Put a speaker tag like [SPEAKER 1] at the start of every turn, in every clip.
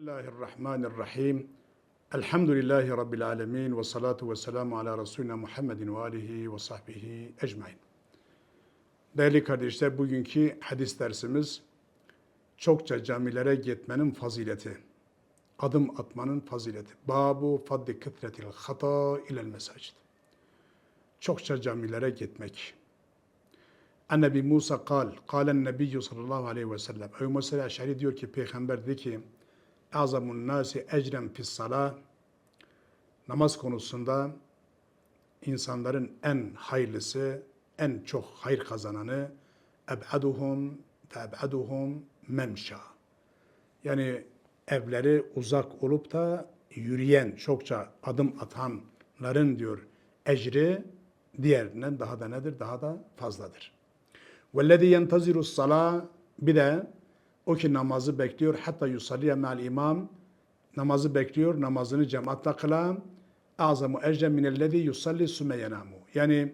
[SPEAKER 1] Bismillahirrahmanirrahim. Elhamdülillahi Rabbil alemin ve salatu ve selamu ala Resulina Muhammedin ve alihi ve sahbihi ecmain. Değerli kardeşler, bugünkü hadis dersimiz çokça camilere gitmenin fazileti. Adım atmanın fazileti. Babu fadli kıtretil hata ilel mesacid. Çokça camilere gitmek. An Musa kal, kalen Nebiyyü sallallahu aleyhi ve sellem. Ebu Musa Eşari diyor ki, Peygamber dedi ki, azamun nasi ecren fis salah namaz konusunda insanların en hayırlısı, en çok hayır kazananı eb'aduhum fe eb'aduhum memşa. Yani evleri uzak olup da yürüyen, çokça adım atanların diyor ecri diğerinden daha da nedir? Daha da fazladır. Vellezî yenteziru salâ bir de o ki namazı bekliyor hatta yusalliye me'al imam namazı bekliyor namazını cemaatle kılan azamu ecre minellezî yusalli sümme yenamu. Yani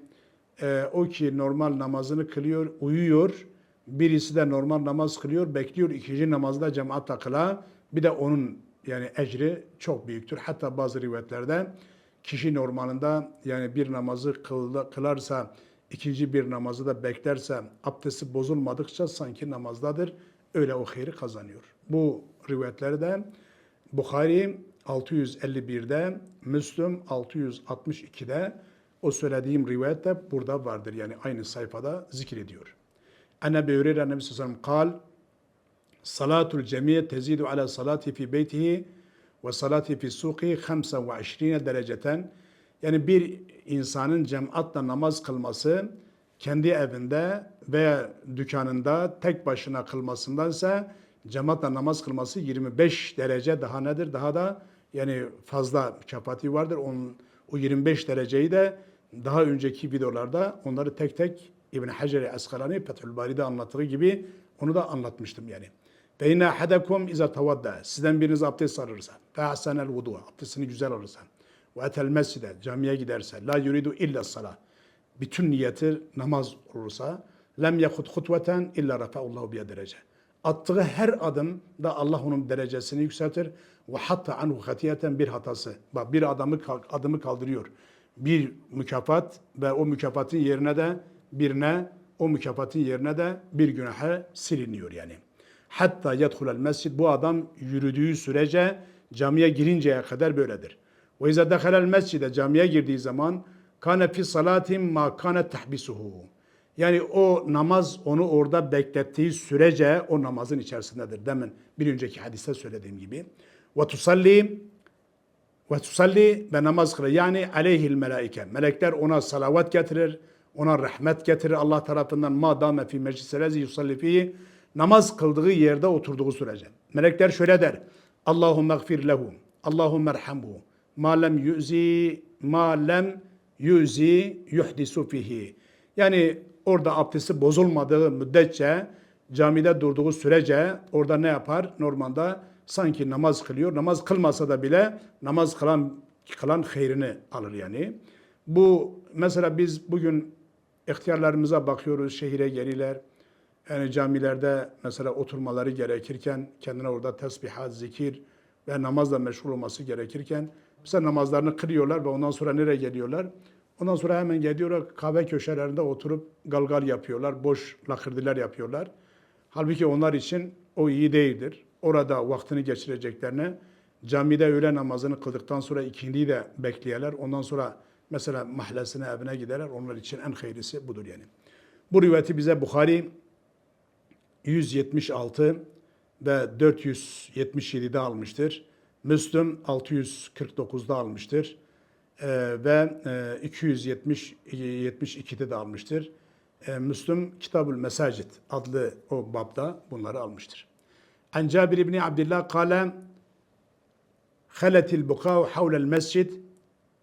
[SPEAKER 1] e, o ki normal namazını kılıyor, uyuyor. Birisi de normal namaz kılıyor, bekliyor ikinci namazda cemaatle kıla. Bir de onun yani ecri çok büyüktür. Hatta bazı rivayetlerde kişi normalinde yani bir namazı kılda, kılarsa ikinci bir namazı da beklerse abdesti bozulmadıkça sanki namazdadır öyle o hayri kazanıyor. Bu rivayetleri de Bukhari 651'de, Müslüm 662'de o söylediğim rivayet de burada vardır. Yani aynı sayfada zikrediyor. Ebu Hureyre Nebi Sallallahu kal Salatul cemiye tezidu ala salati fi beytihi ve salati fi suqi 25 dereceten yani bir insanın cemaatla namaz kılması kendi evinde veya dükkanında tek başına kılmasındansa cemaatle namaz kılması 25 derece daha nedir? Daha da yani fazla mükafati vardır. Onun, o 25 dereceyi de daha önceki videolarda onları tek tek İbn Hacer-i Eskalani Fethül Bari'de anlattığı gibi onu da anlatmıştım yani. Ve inne ahadekum iza tavadda. Sizden biriniz abdest alırsa. Fe ahsenel vudu. Abdestini güzel alırsa. Ve etel. Camiye giderse. La yuridu illa salah bütün niyeti namaz olursa lem yakut hutveten illa rafa'ullahu biye derece. Attığı her adım da Allah onun derecesini yükseltir ve hatta anhu hatiyeten bir hatası. Bak bir adamı adımı kaldırıyor. Bir mükafat ve o mükafatın yerine de birine o mükafatın yerine de bir günaha siliniyor yani. Hatta yedhulel mescid bu adam yürüdüğü sürece camiye girinceye kadar böyledir. Ve izâ dehalel mescide camiye girdiği zaman Kane fi salatim ma kane tahbisuhu. Yani o namaz onu orada beklettiği sürece o namazın içerisindedir. Demin bir önceki hadiste söylediğim gibi. Ve tusalli ve tusalli ve namaz kılır. Yani aleyhil melaike. Melekler ona salavat getirir, ona rahmet getirir Allah tarafından. Ma dame fi mecliselezi yusalli fihi. Namaz kıldığı yerde oturduğu sürece. Melekler şöyle der. Allahümme gfir lehu. Allahümme erhamhu. Ma lem yu'zi ma lem yüzi yuhdisu fihi. Yani orada abdesti bozulmadığı müddetçe camide durduğu sürece orada ne yapar? Normalde sanki namaz kılıyor. Namaz kılmasa da bile namaz kılan kılan hayrini alır yani. Bu mesela biz bugün ihtiyarlarımıza bakıyoruz şehire geliler. Yani camilerde mesela oturmaları gerekirken kendine orada tesbihat, zikir ve namazla meşgul olması gerekirken Mesela namazlarını kırıyorlar ve ondan sonra nereye geliyorlar? Ondan sonra hemen geliyorlar kahve köşelerinde oturup galgal yapıyorlar, boş lakırdiler yapıyorlar. Halbuki onlar için o iyi değildir. Orada vaktini geçireceklerine camide öğle namazını kıldıktan sonra ikindiyi de bekleyeler. Ondan sonra mesela mahallesine, evine giderler. Onlar için en hayırlısı budur yani. Bu rivayeti bize Bukhari 176 ve 477'de almıştır. Müslüm 649'da almıştır. Ee, ve e, 272'de de almıştır. E, Müslüm Kitabül Mesacit adlı o babda bunları almıştır. An Cabir İbni Abdillah kâle haletil bukâhu havlel mescid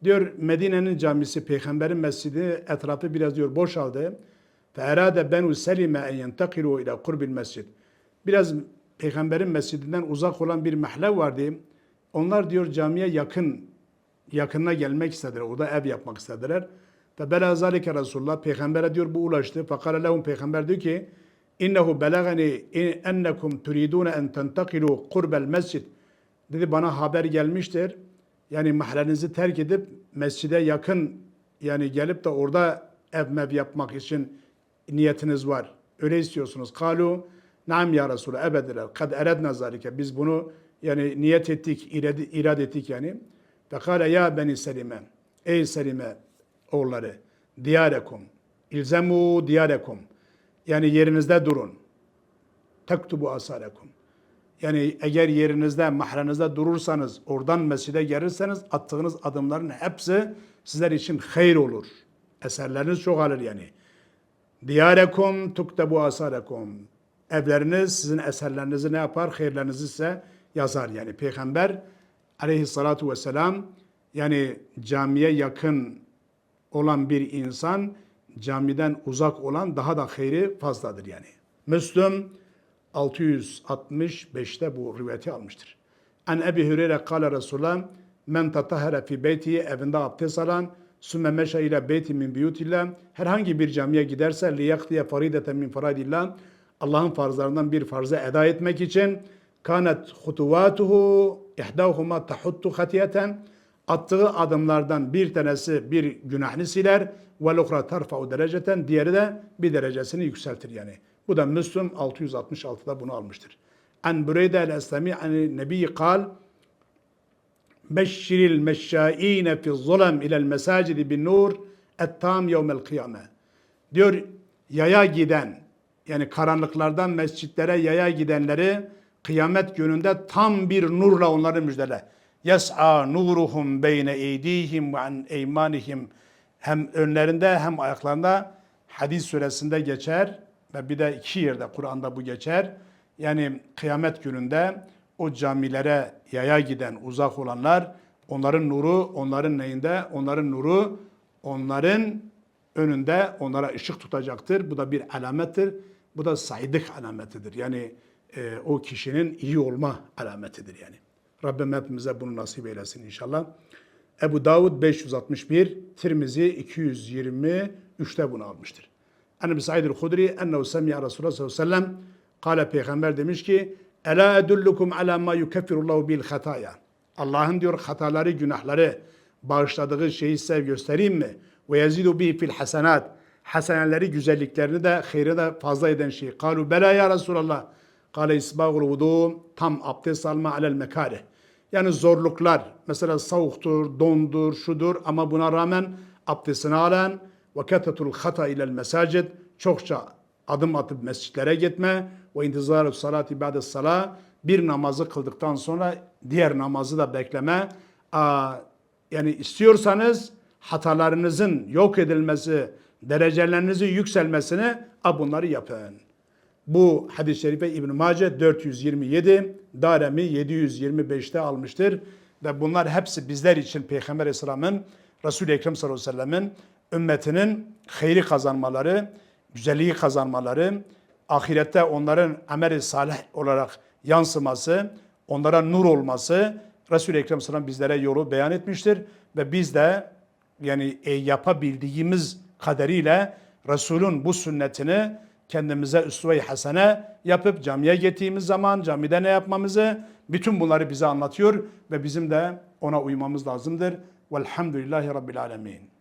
[SPEAKER 1] diyor Medine'nin camisi peygamberin mescidi etrafı biraz diyor boşaldı. Fe erade benu selime en yentakilu ila kurbil mescid. Biraz peygamberin mescidinden uzak olan bir mahalle vardı. Onlar diyor camiye yakın yakınına gelmek istediler. Orada ev yapmak istediler. Ve bela zalike Resulullah peygambere diyor bu ulaştı. Fakale lehum peygamber diyor ki innehu belagani ennekum turidun en tentakilu kurbel mescid Dedi bana haber gelmiştir. Yani mahallenizi terk edip mescide yakın yani gelip de orada ev mev yapmak için niyetiniz var. Öyle istiyorsunuz. Kalu Naam ya Resulallah ebediler. Kad eredna zalike. Biz bunu yani niyet ettik, irad, irad ettik yani. Fekale ya beni Selime. Ey Selime oğulları. Diyarekum. İlzemu diyarekum. Yani yerinizde durun. Tektubu asalekum. Yani eğer yerinizde, mahranızda durursanız, oradan mescide gelirseniz attığınız adımların hepsi sizler için hayır olur. Eserleriniz çoğalır yani. Diyarekum tuktebu asalekum. Evleriniz sizin eserlerinizi ne yapar? Hayırlarınızı ise yazar yani. Peygamber aleyhissalatu vesselam yani camiye yakın olan bir insan camiden uzak olan daha da hayri fazladır yani. Müslüm 665'te bu rivayeti almıştır. An Ebi Hüreyre kâle Resulullah men tatahara fi beytihi evinde abdest alan sümme meşe ile beyti min biyutillah herhangi bir camiye giderse liyaktiye farideten min faradillah Allah'ın farzlarından bir farzı eda etmek için kanet hutuvatuhu ihdahuma tahuttu hatiyeten attığı adımlardan bir tanesi bir günahını siler ve luhra tarfa'u dereceten diğeri de bir derecesini yükseltir yani. Bu da Müslüm 666'da bunu almıştır. An Bureyde el-Eslami an Nebi kal Beşşiril meşşâine fi zulem ilel mesacidi bin nur ettam yevmel kıyame. Diyor yaya giden yani karanlıklardan mescitlere yaya gidenleri kıyamet gününde tam bir nurla onları müjdele. Yes'a nuruhum beyne eydihim ve an eymanihim hem önlerinde hem ayaklarında hadis suresinde geçer ve bir de iki yerde Kur'an'da bu geçer. Yani kıyamet gününde o camilere yaya giden uzak olanlar onların nuru onların neyinde? Onların nuru onların önünde onlara ışık tutacaktır. Bu da bir alamettir. Bu da saydık alametidir. Yani e, o kişinin iyi olma alametidir yani. Rabbim hepimize bunu nasip eylesin inşallah. Ebu Davud 561, Tirmizi 223'te bunu almıştır. Ebu Said el-Hudri ennehu semi'a Resulullah sallallahu aleyhi ve sellem kâle peygamber demiş ki Ela edullukum ala ma yukeffirullahu bil hataya. Allah'ın diyor hataları, günahları bağışladığı şeyi size göstereyim mi? Ve yezidu bi fil hasenat. Haseneleri, güzelliklerini de, hayrı da fazla eden şey. Kalu bela ya Resulallah. Kale isbağul vudu tam abdest alma alel mekarih. Yani zorluklar, mesela soğuktur, dondur, şudur ama buna rağmen abdestini alan ve ketetul hata ilel mesacid çokça adım atıp mescitlere gitme ve intizarü salati ba'de sala bir namazı kıldıktan sonra diğer namazı da bekleme. Yani istiyorsanız hatalarınızın yok edilmesi, derecelerinizin yükselmesini bunları yapın. Bu hadis-i şerife İbn Mace 427, Daremi 725'te almıştır. Ve bunlar hepsi bizler için Peygamber Aleyhisselam'ın Resul-i Ekrem sallallahu aleyhi ve sellem'in ümmetinin hayri kazanmaları, güzelliği kazanmaları, ahirette onların amel-i salih olarak yansıması, onlara nur olması Resul-i Ekrem sallallahu bizlere yolu beyan etmiştir. Ve biz de yani e, yapabildiğimiz kaderiyle Resul'ün bu sünnetini kendimize üsve-i hasene yapıp camiye gittiğimiz zaman camide ne yapmamızı bütün bunları bize anlatıyor ve bizim de ona uymamız lazımdır. Velhamdülillahi Rabbil Alemin.